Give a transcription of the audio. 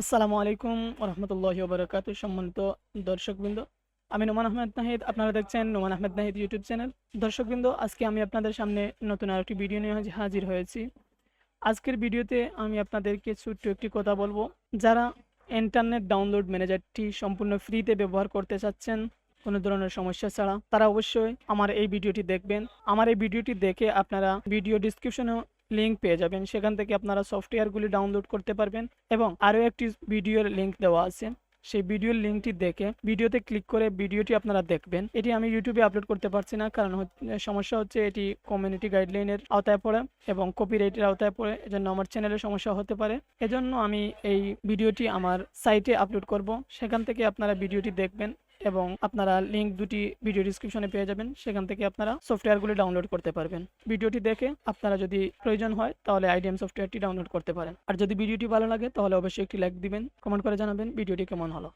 আসসালামু আলাইকুম রহমতুল্লাহি ওবরাকাত সম্মানিত দর্শকবৃন্দ। আমি নোমান আহমেদ নাহিদ, আপনারা দেখছেন নোমান আহমেদ নাহিদ ইউটিউব চ্যানেল। দর্শকবৃন্দ, আজকে আমি আপনাদের সামনে নতুন আরেকটি ভিডিও নিয়ে হাজির হয়েছি। আজকের ভিডিওতে আমি আপনাদেরকে ছোট্ট একটি কথা বলব। যারা ইন্টারনেট ডাউনলোড ম্যানেজারটি সম্পূর্ণ ফ্রিতে ব্যবহার করতে চাচ্ছেন কোনো ধরনের সমস্যা ছাড়া, তারা অবশ্যই আমার এই ভিডিওটি দেখবেন। আমার এই ভিডিওটি দেখে আপনারা ভিডিও ডিসক্রিপশনেও লিঙ্ক পেয়ে যাবেন। সেখান থেকে আপনারা সফটওয়্যারগুলি ডাউনলোড করতে পারবেন এবং আরও একটি ভিডিওর লিঙ্ক দেওয়া আছে। সেই ভিডিওর লিঙ্কটি দেখে ভিডিওতে ক্লিক করে ভিডিওটি আপনারা দেখবেন। এটি আমি ইউটিউবে আপলোড করতে পারছি না, কারণ সমস্যা হচ্ছে এটি কমিউনিটি গাইডলাইনের আওতায় পড়ে এবং কপিরাইটের আওতায় পড়ে। এজন্য আমার চ্যানেলে সমস্যা হতে পারে। এজন্য আমি এই ভিডিওটি আমার সাইটে আপলোড করব। সেখান থেকে আপনারা ভিডিওটি দেখবেন। এবং আপনারা লিঙ্ক দুটি ভিডিও ডিসক্রিপশনে পেয়ে যাবেন। সেখান থেকে আপনারা সফটওয়্যারগুলি ডাউনলোড করতে পারবেন। ভিডিওটি দেখে আপনারা যদি প্রয়োজন হয়, তাহলে আইডিএম সফটওয়্যারটি ডাউনলোড করতে পারেন। আর যদি ভিডিওটি ভালো লাগে, তাহলে অবশ্যই একটি লাইক দিবেন কমেন্ট করে জানাবেন ভিডিওটি কেমন হলো।